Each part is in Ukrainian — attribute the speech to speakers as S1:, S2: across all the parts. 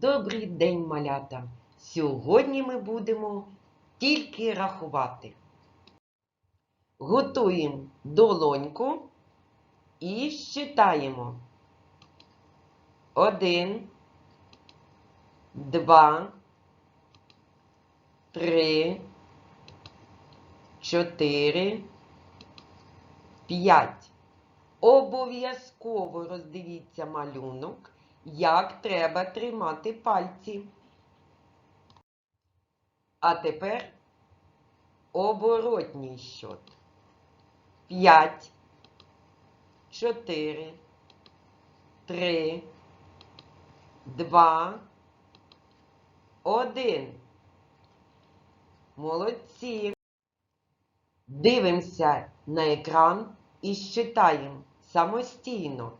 S1: Добрий день, малята! Сьогодні ми будемо тільки рахувати. Готуємо долоньку і считаємо. Один, два, три, чотири, п'ять. Обов'язково роздивіться малюнок, як треба тримати пальці. А тепер оборотній щот. П'ять, чотири, три, два, один. Молодці. Дивимося на екран і считаємо самостійно.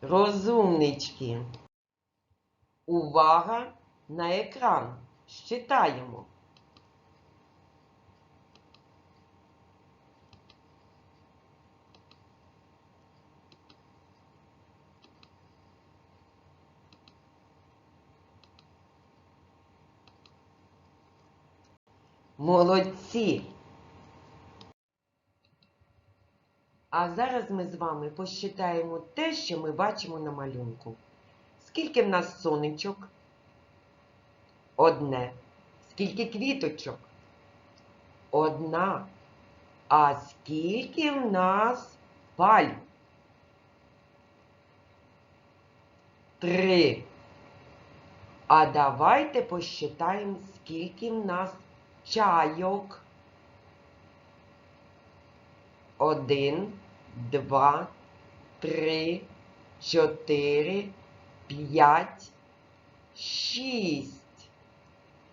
S1: Розумнички. Увага на екран. Считаємо. Молодці! А зараз ми з вами посчитаємо те, що ми бачимо на малюнку. Скільки в нас сонечок? Одне. Скільки квіточок? Одна. А скільки в нас пальм? Три. А давайте посчитаємо, скільки в нас чайок. Один, два, три, чотири, п'ять, шість.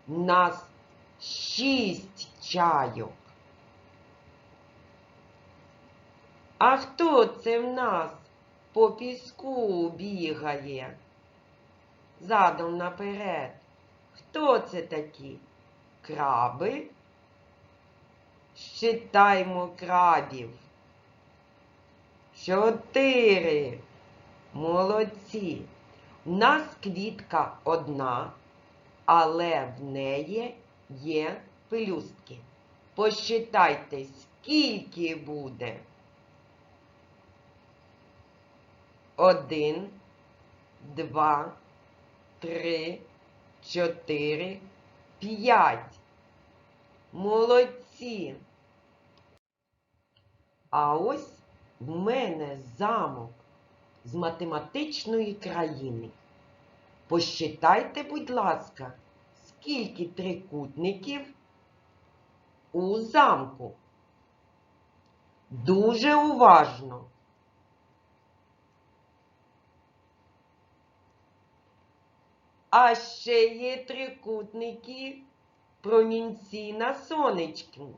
S1: У нас шість чайок. А хто це в нас по піску бігає? Задом наперед. Хто це такі? Краби? Считаймо крабів. Чотири. Молодці. У нас квітка одна, але в неї є пелюстки. Посчитайте, скільки буде. Один, два, три, чотири, п'ять. Молодці. А ось в мене замок з математичної країни. Посчитайте, будь ласка, скільки трикутників у замку. Дуже уважно. А ще є трикутники промінці на сонечку.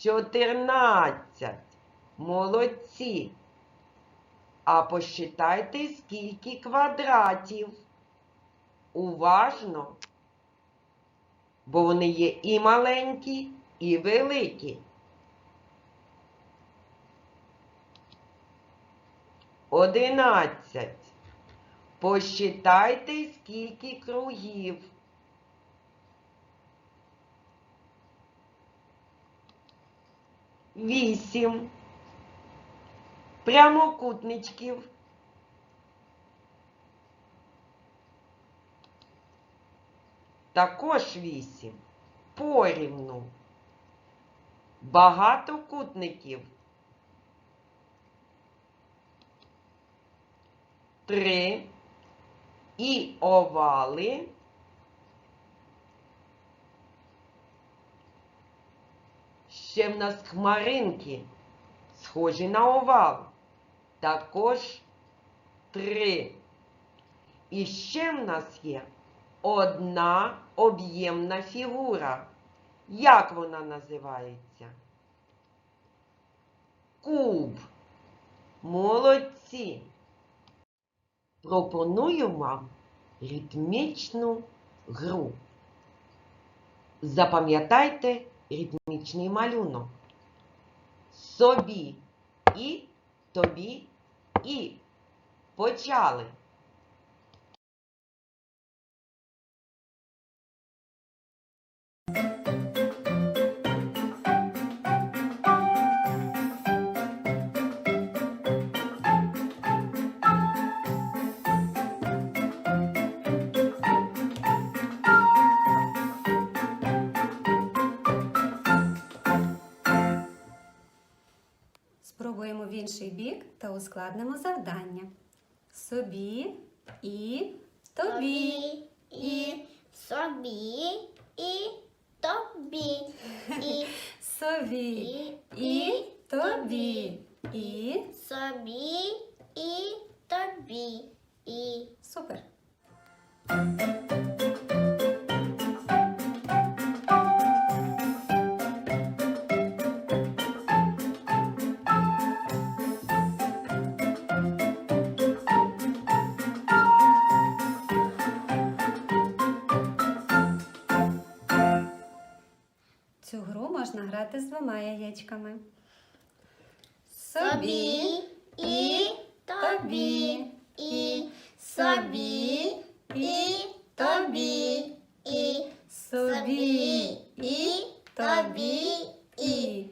S1: Чотирнадцять. Молодці. А посчитайте, скільки квадратів. Уважно. Бо вони є і маленькі, і великі. Одинадцять. Посчитайте, скільки кругів. Вісім. Прямокутничків. Також вісім. Порівну. Багатокутників. Три. І овали. Ще в нас хмаринки, схожі на овал. Також три. І ще в нас є одна об'ємна фігура. Як вона називається? Куб. Молодці! Пропоную вам ритмічну гру. Запам'ятайте ритмічний малюнок. Собі і тобі і. Почали.
S2: Спробуємо в інший бік та ускладнимо завдання. Собі і тобі.
S3: і собі, і тобі, і
S2: Собі
S3: і,
S2: і тобі. І
S3: собі, і тобі, і
S2: супер. Грати з двома яєчками.
S3: собі, і тобі, і собі, і тобі, і
S2: собі
S3: і тобі,
S2: і.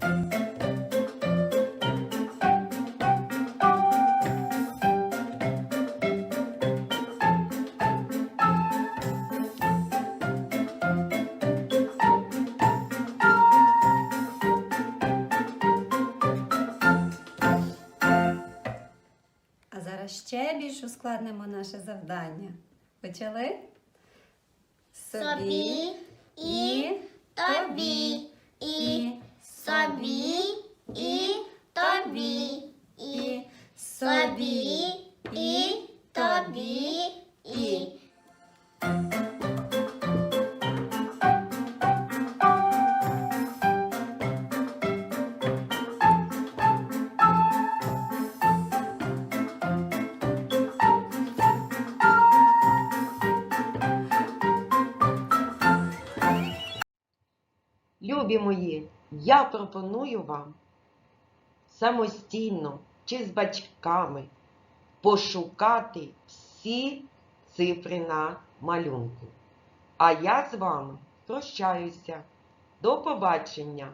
S2: ще більш ускладнимо наше завдання. Почали?
S3: собі, і тобі, і собі,
S1: я пропоную вам самостійно чи з батьками пошукати всі цифри на малюнку. А я з вами прощаюся. До побачення!